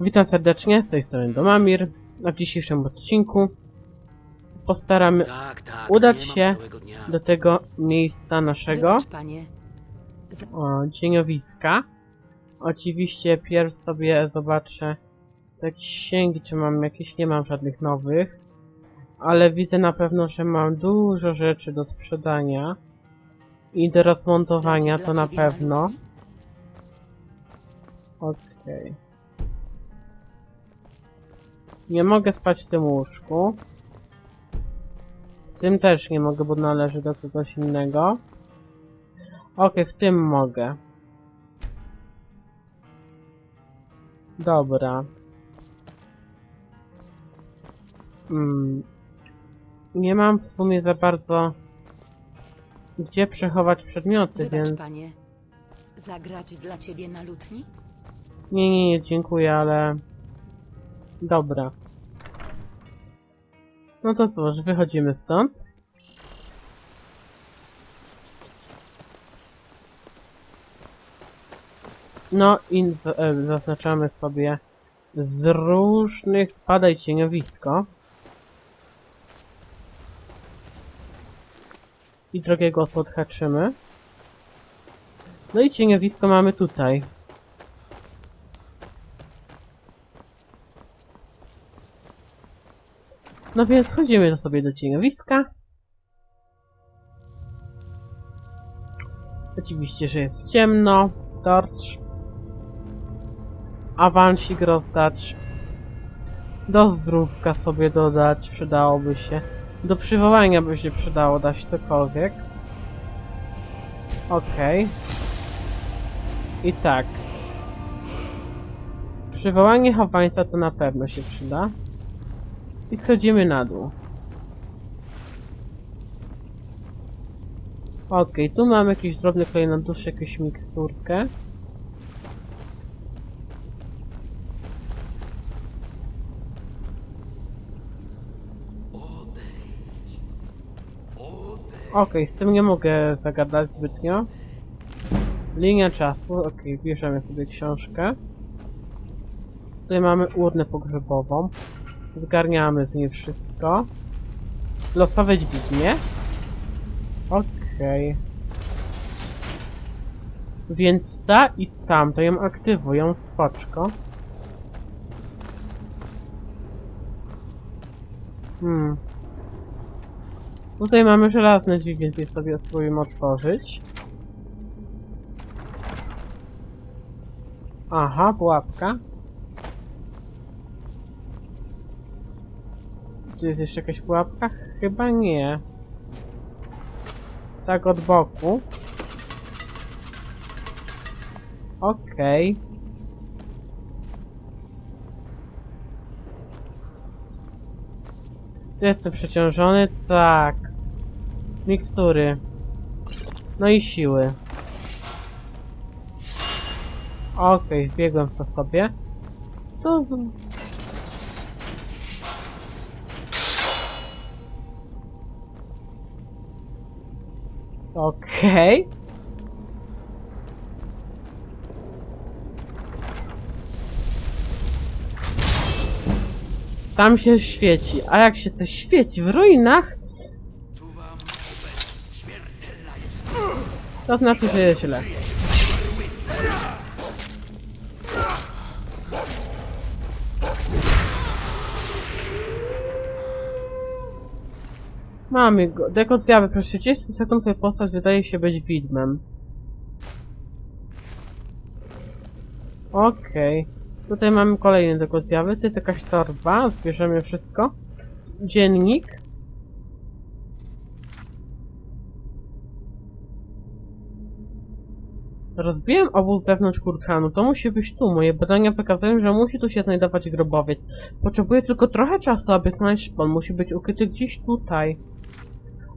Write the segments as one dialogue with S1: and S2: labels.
S1: Witam serdecznie, z tej strony Domamir. Na dzisiejszym odcinku postaramy
S2: Tak, tak.
S1: udać się do tego miejsca naszego
S3: Wybacz,
S1: o, cieniowiska. Oczywiście pierw sobie zobaczę te księgi, czy mam jakieś, nie mam żadnych nowych. Ale widzę na pewno, że mam dużo rzeczy do sprzedania i do rozmontowania, to na pewno. Okej. Nie mogę spać w tym łóżku. W tym też nie mogę, bo należy do kogoś innego. Okej, w tym mogę. Dobra. Mm. Nie mam w sumie za bardzo gdzie przechować przedmioty,
S3: Wybacz,
S1: więc...
S3: panie. Zagrać dla ciebie na lutni?
S1: Nie, nie, nie, dziękuję, ale... Dobra. No to cóż, wychodzimy stąd. No i z, e, zaznaczamy sobie z różnych spadaj cieniowisko. I drugiego osu odhaczymy. No i cieniowisko mamy tutaj. No więc chodzimy do sobie do cieniowiska. Oczywiście, że jest ciemno. Torcz. Awansik rozdać. Do zdrówka sobie dodać, przydałoby się. Do przywołania by się przydało dać cokolwiek. Okej. I tak. Przywołanie chowańca to na pewno się przyda. I schodzimy na dół. Okej, tu mamy jakiś drobny klejnodusz, jakąś miksturkę. Okej, z tym nie mogę zagadać zbytnio. Linia czasu, okej, bierzemy sobie książkę. Tutaj mamy urnę pogrzebową. Zgarniamy z niej wszystko. Losowe dźwignie. Okej. Więc ta i tamta ją aktywują, spoczko. Hmm. Tutaj mamy żelazne drzwi, więc je sobie spróbujemy otworzyć. Aha, pułapka. Czy jest jeszcze jakaś pułapka? Chyba nie. Tak od boku. Okej. Jestem przeciążony? Tak. Mikstury. No i siły. Okej, wbiegłem w to sobie. To Okej. Tam się świeci. A jak się coś świeci w ruinach, to znaczy, że jest źle. Mamy go. Dekod zjawy. Przez 30 sekund twoja postać wydaje się być widmem. Okej. Tutaj mamy kolejny dekod zjawy. To jest jakaś torba. Zbierzemy wszystko. Dziennik. Rozbiłem obóz wewnątrz kurhanu. To musi być tu. Moje badania wykazują, że musi tu się znajdować grobowiec. Potrzebuję tylko trochę czasu, aby znaleźć szpon. Musi być ukryty gdzieś tutaj.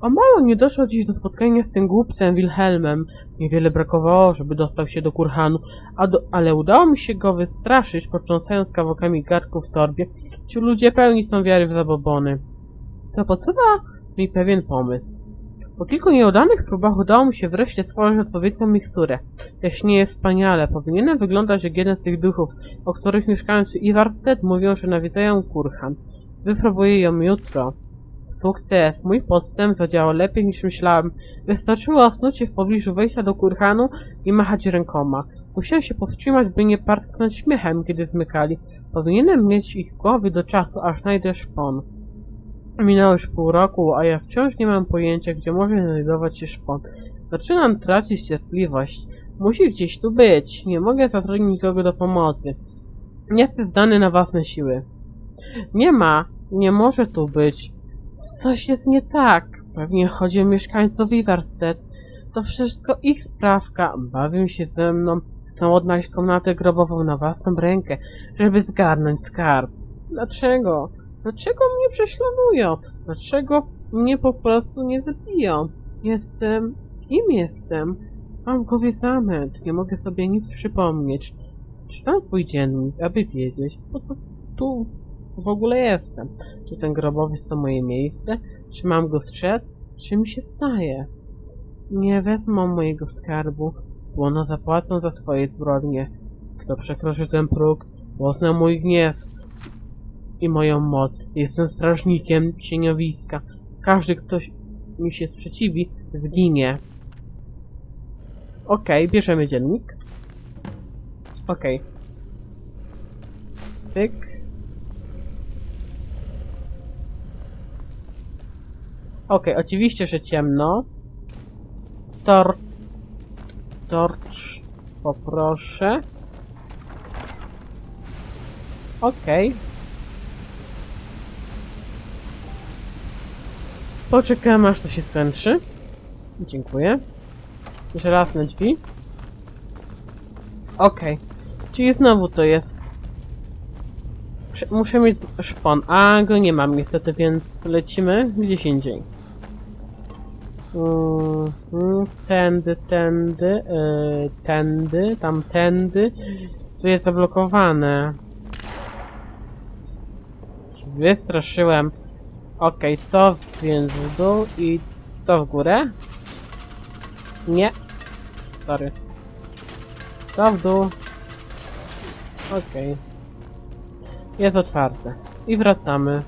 S1: O mało nie doszło dziś do spotkania z tym głupcem Wilhelmem. Niewiele brakowało, żeby dostał się do kurhanu, do, ale udało mi się go wystraszyć, potrząsając kawałkami garku w torbie. Ci ludzie pełni są wiary w zabobony. To podsuwa mi pewien pomysł. Po kilku nieudanych próbach udało mi się wreszcie stworzyć odpowiednią miksturę. Jaśnieje wspaniale. Powinienem wyglądać jak jeden z tych duchów, o których mieszkańcy Ivarstead mówią, że nawiedzają Kurhan. Wypróbuję ją jutro. Sukces! Mój podstęp zadziałał lepiej niż myślałem. Wystarczyło osnąć się w pobliżu wejścia do kurhanu i machać rękoma. Musiałem się powstrzymać, by nie parsknąć śmiechem, kiedy zmykali. Powinienem mieć ich z głowy do czasu, aż znajdę szpon. Minęło już pół roku, a ja wciąż nie mam pojęcia, gdzie może znajdować się szpon. Zaczynam tracić cierpliwość. Musi gdzieś tu być. Nie mogę zatrudnić nikogo do pomocy. Jestem zdany na własne siły. Nie ma. Nie może tu być. Coś jest nie tak. Pewnie chodzi o mieszkańców Ivarstead. To wszystko ich sprawka. Bawią się ze mną. Chcą odnaleźć komnatę grobową na własną rękę, żeby zgarnąć skarb. Dlaczego? Dlaczego mnie prześladują? Dlaczego mnie po prostu nie zabiją? Jestem... Kim jestem? Mam w głowie zamęt. Nie mogę sobie nic przypomnieć. Czytam swój dziennik, aby wiedzieć, po co tu w ogóle jestem. Czy ten grobowiec to moje miejsce? Czy mam go strzec? Czy mi się staje? Nie wezmą mojego skarbu. Słono zapłacą za swoje zbrodnie. Kto przekroczy ten próg, pozna mój gniew i moją moc. Jestem strażnikiem cieniowiska. Każdy, kto mi się sprzeciwi, zginie. Okej, bierzemy dziennik. Okej. Cyk. Okej, oczywiście, że ciemno. Tor... Torcz... Poproszę. Okej. Poczekamy aż to się skończy. Dziękuję. Żelazne drzwi. Okej. Czyli znowu to jest. Muszę mieć szpon, a go nie mam niestety, więc lecimy gdzieś indziej. Mhm, Tędy, tędy, yy, tędy, tamtędy. Tu jest zablokowane. Wystraszyłem. Okej, to więc w dół i to w górę. Nie. Sorry. To w dół. Okej. Jest otwarte. I wracamy.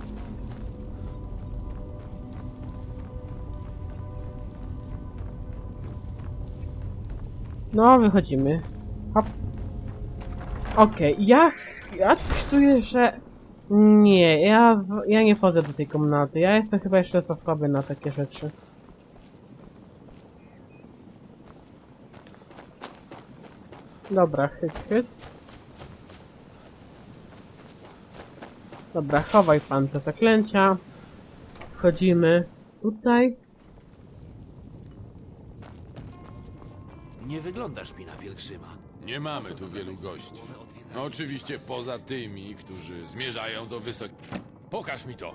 S1: No, wychodzimy. Hop. Okej, ja, ja coś czuję, że... Nie, ja, ja nie wchodzę do tej komnaty. Ja jestem chyba jeszcze za słaby na takie rzeczy. Dobra, chyt, chyt. Dobra, chowaj pan te zaklęcia. Wchodzimy tutaj.
S2: Nie wyglądasz mi na pielgrzyma.
S4: Nie mamy tu wielu gości. No, oczywiście poza tymi, którzy zmierzają do wysok... Pokaż mi to!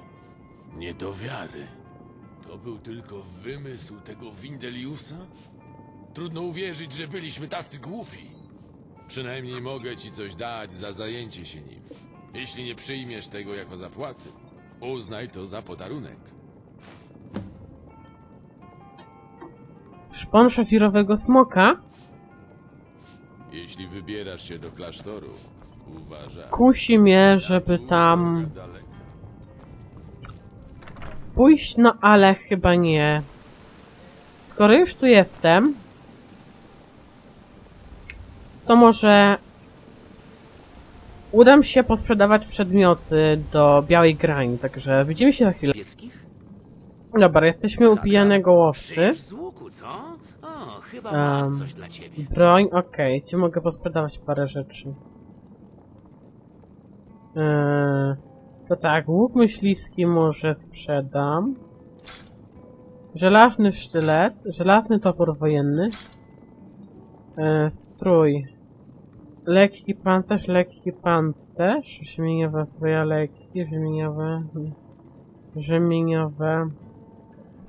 S4: Nie do wiary. To był tylko wymysł tego Windeliusa? Trudno uwierzyć, że byliśmy tacy głupi. Przynajmniej mogę ci coś dać za zajęcie się nim. Jeśli nie przyjmiesz tego jako zapłaty, uznaj to za podarunek.
S1: Szpon szafirowego smoka.
S4: Jeśli wybierasz się do klasztoru, uważaj.
S1: Kusi mnie, żeby tam pójść, no ale chyba nie. Skoro już tu jestem, to może udam się posprzedawać przedmioty do białej grani, także widzimy się za chwilę. Dobra, jesteśmy u pijanego łowcy.
S2: Szyjesz z łuku, co? O, chyba mam
S1: Em,
S2: coś dla ciebie.
S1: Broń, okej, ci mogę posprzedawać parę rzeczy. Eee, to tak, łuk myśliwski może sprzedam. Żelazny sztylet, żelazny topór wojenny. Eee, strój. Lekki pancerz, lekki pancerz. Rzemieniowe zbroja lekkie, rzemieniowe. Rzemieniowe.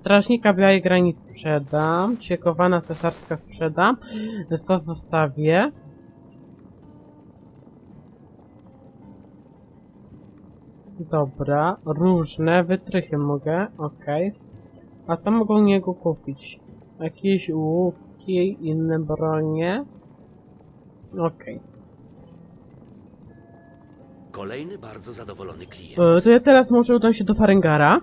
S1: Strażnika białej grani sprzedam. Ciekowana cesarska sprzedam. To zostawię. Dobra, różne wytrychy mogę, okej. A co mogą niego kupić? Jakieś łuki, inne bronie? Okej.
S2: Kolejny bardzo zadowolony klient.
S1: E, To ja teraz może udam się do Farengara.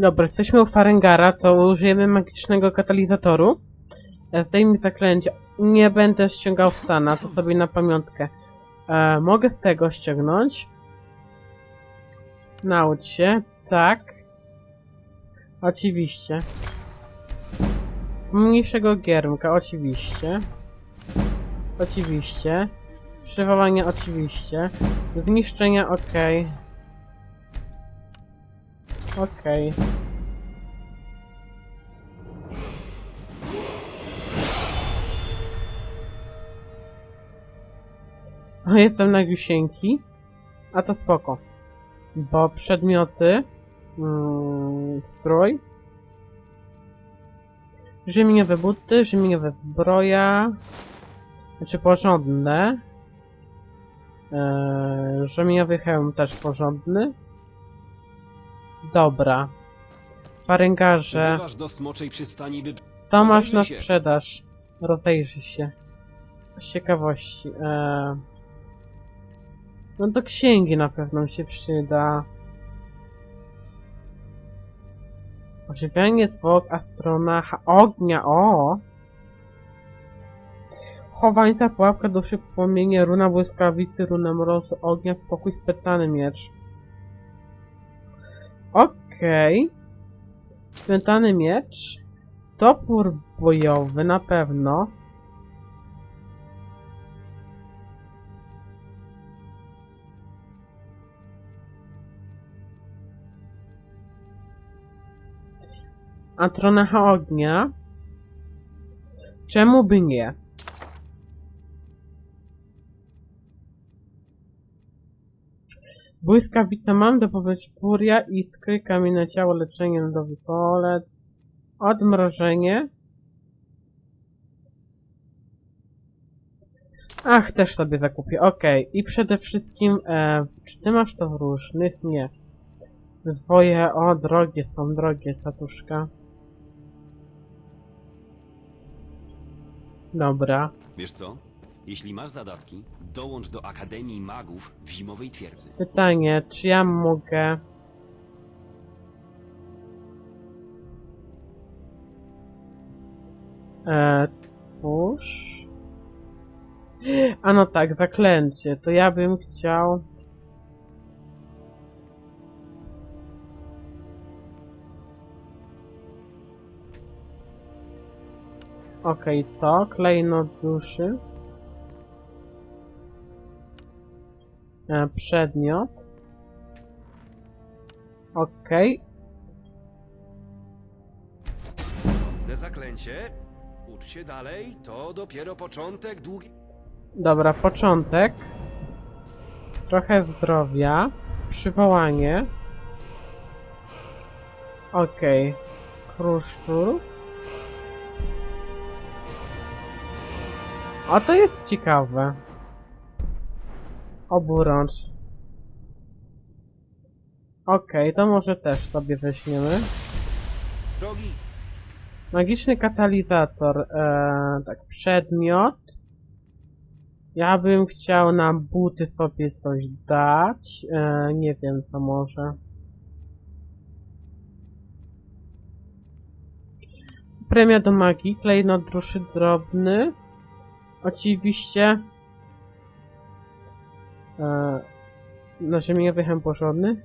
S1: Dobra, jesteśmy u Farengara, to użyjemy magicznego katalizatoru. Zdejmij zaklęcie. Nie będę ściągał stana, to sobie na pamiątkę. E, mogę z tego ściągnąć. Naucz się. Tak. Oczywiście. Mniejszego giermka, oczywiście. Oczywiście. Przywołanie oczywiście. Zniszczenia okej. Okej. O, jestem na Jusieńki. A to spoko. Bo przedmioty... Mm, strój. Rzemieniowe buty, rzemieniowe zbroja. Znaczy porządne. Eee, rzemieniowy hełm też porządny. Dobra. Faryngarze,
S5: Przybywasz do smoczej przystani, by...
S1: co masz
S5: rozejrzyj
S1: na
S5: się.
S1: sprzedaż? Rozejrzyj się. Z ciekawości. Eee... No do księgi na pewno mi się przyda. Ożywianie zwłok astronacha ognia, o! Chowańca, pułapka duszy, płomienie, runa błyskawicy, runa mrozu, ognia, spokój, spętany miecz. Okej. Spętany miecz. Topór bojowy na pewno. Atronacha ognia. Czemu by nie? Błyskawica mam, dopowiedź furia, iskry, kamienne ciało, leczenie, lodowy polec, odmrożenie. Ach, też sobie zakupię, okej. I przede wszystkim, e, czy ty masz to w różnych? Nie. Zwoje, o, drogie są, drogie, tatuszka. Dobra.
S5: Wiesz co? Jeśli masz zadatki, dołącz do Akademii Magów w Zimowej Twierdzy.
S1: Pytanie, czy ja mogę... E, twórz... A no tak, zaklęcie. To ja bym chciał... Okej, to, klejnot duszy. Przedmiot. Okej,
S5: Te zaklęcie, ucz się dalej, to dopiero początek długi...
S1: dobra, początek. Trochę zdrowia. Przywołanie. Okej. Kruszczurów. A to jest ciekawe. Oburącz. Okej, to może też sobie weźmiemy.
S5: Drogi,
S1: Magiczny katalizator, e, tak, przedmiot. Ja bym chciał na buty sobie coś dać. E, nie wiem co może. Premia do magii, klejnot druszy drobny. Oczywiście. E, na ziemię chem porządny.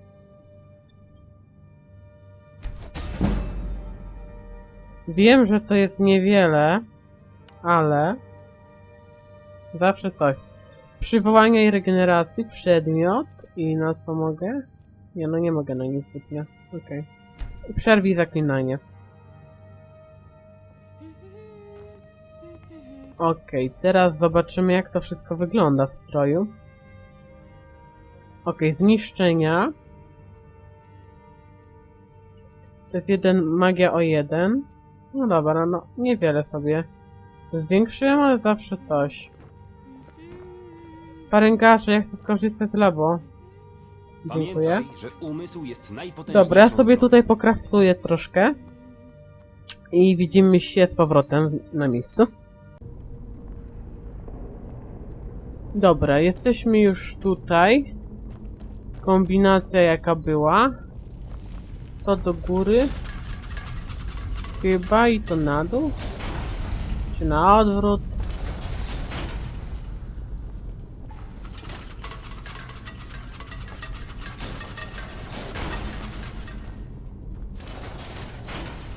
S1: Wiem, że to jest niewiele, ale zawsze coś. Przywołania i regeneracji, przedmiot i na co mogę? Nie, no nie mogę na nic zbytnio. Okej. Okay. Przerwij zaklinanie. Okej, teraz zobaczymy jak to wszystko wygląda w stroju. Okej, zniszczenia. To jest jeden magia o jeden. No dobra, no niewiele sobie. Zwiększyłem, ale zawsze coś. Faryngarze, ja chcę skorzystać z labo. Dziękuję. Dobra, ja sobie tutaj pokrafuję troszkę. I widzimy się z powrotem na miejscu. Dobra, jesteśmy już tutaj. Kombinacja jaka była. To do góry. Chyba i to na dół. Czy na odwrót.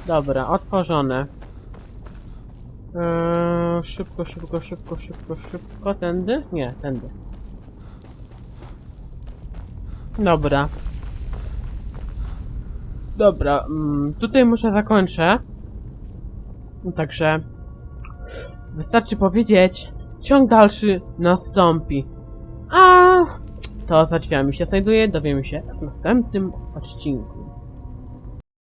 S1: Dobra, otworzone. Eee, szybko, szybko, szybko, szybko, szybko. Tędy? Nie, tędy. Dobra. Dobra, mm, tutaj muszę zakończę. Także wystarczy powiedzieć, ciąg dalszy nastąpi. A co za drzwiami się znajduje, dowiemy się w następnym odcinku.